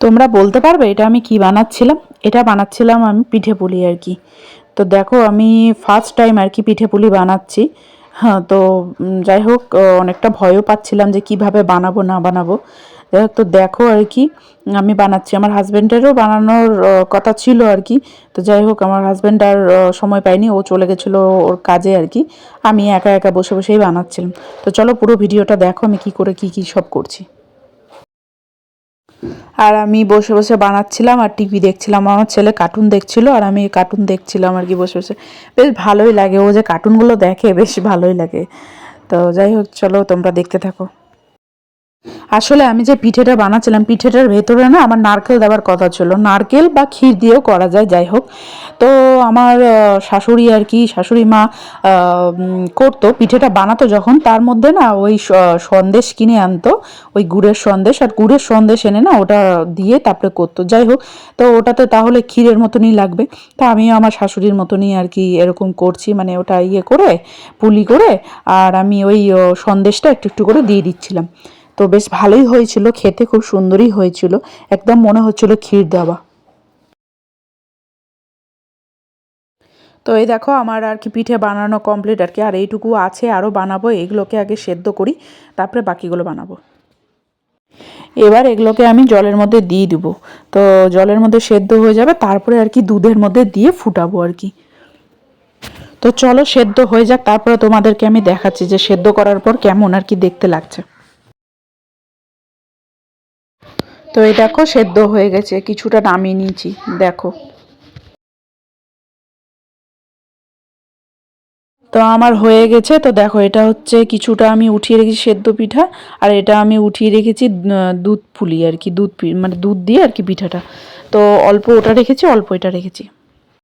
তোমরা বলতে পারবে এটা আমি কি বানাচ্ছিলাম? এটা বানাচ্ছিলাম আমি পিঠে পুলি আর কি। তো দেখো আমি ফার্স্ট টাইম আর কি পিঠে পুলি বানাচ্ছি। হ্যাঁ তো যাই হোক অনেকটা ভয়ও পাচ্ছিলাম যে কীভাবে বানাবো, না বানাবো। যাই হোক, তো দেখো আর কি, আমি বানাচ্ছি। আমার হাজব্যান্ডেরও বানানোর কথা ছিল আর কি। তো যাই হোক, আমার হাজব্যান্ড আর সময় পাইনি ও চলে গেছিল ওর কাজে আর কি। আমি একা একা বসে বসেই বানাচ্ছিলাম। তো চলো পুরো ভিডিওটা দেখো, আমি কি করে, কি কি সব করছি। আর আমি বসে বসে বানাচ্ছিলাম আর টিভি দেখছিলাম। আমার ছেলে কার্টুন দেখছিল আর আমি কার্টুন দেখছিলাম আর কি বসে বসে। বেশ ভালোই লাগে। ও যে কার্টুনগুলো দেখে বেশ ভালোই লাগে। তো যাই হোক, চলো তোমরা দেখতে থাকো। আসলে আমি যে পিঠেটা বানাচ্ছিলাম, পিঠেটার ভেতরে না আমার নারকেল দেওয়ার কথা ছিল। নারকেল বা ক্ষীর দিয়েও করা যায়, যাই হোক। তো আমার শাশুড়ি আর কি, শাশুড়ি মা করতো পিঠেটা বানাতো যখন। তার মধ্যে না ওই সন্দেশ কিনে আনতো। ওই গুড়ের সন্দেশ আর গুড়ের সন্দেশ এনে না ওটা দিয়ে তারপরে করতো। যাই হোক, তো ওটাতে তাহলে ক্ষীরের মতনই লাগবে। তা আমিও আমার শাশুড়ির মতনই আর কি এরকম করছি মানে ওটা ইয়ে করে, পুলি করে, আর আমি ওই সন্দেশটা একটু একটু করে দিয়ে দিচ্ছিলাম। তো বেশ ভালোই হয়েছিল, খেতে খুব সুন্দরই হয়েছিল। একদম মনে হচ্ছিল ক্ষীর দেওয়া। তো এই দেখো, আমার আর কি পিঠে বানানো কমপ্লিট আর কি। আর এইটুকু আছে, আরও বানাবো, এগুলোকে আগে সেদ্ধ করি, তারপরে বাকিগুলো বানাবো। এবার এগুলোকে আমি জলের মধ্যে দিয়ে দিব। তো জলের মধ্যে সেদ্ধ হয়ে যাবে, তারপরে আর কি দুধের মধ্যে দিয়ে ফুটাবো আর কি। তো চলো সেদ্ধ হয়ে যাক, তারপরে তোমাদেরকে আমি দেখাচ্ছি যে সেদ্ধ করার পর কেমন আর কি দেখতে লাগছে। তো এই দেখো সেদ্ধ হয়ে গেছে, কিছুটা নামিয়ে নিয়েছি, দেখো। তো আমার হয়ে গেছে, তো দেখো এটা হচ্ছে কিছুটা আমি উঠিয়ে রেখেছি সেদ্ধ পিঠা, আর এটা আমি উঠিয়ে রেখেছি দুধ ফুলি আর কি, দুধ মানে দুধ দিয়ে আর কি পিঠাটা। তো অল্প ওটা রেখেছি, অল্প এটা রেখেছি।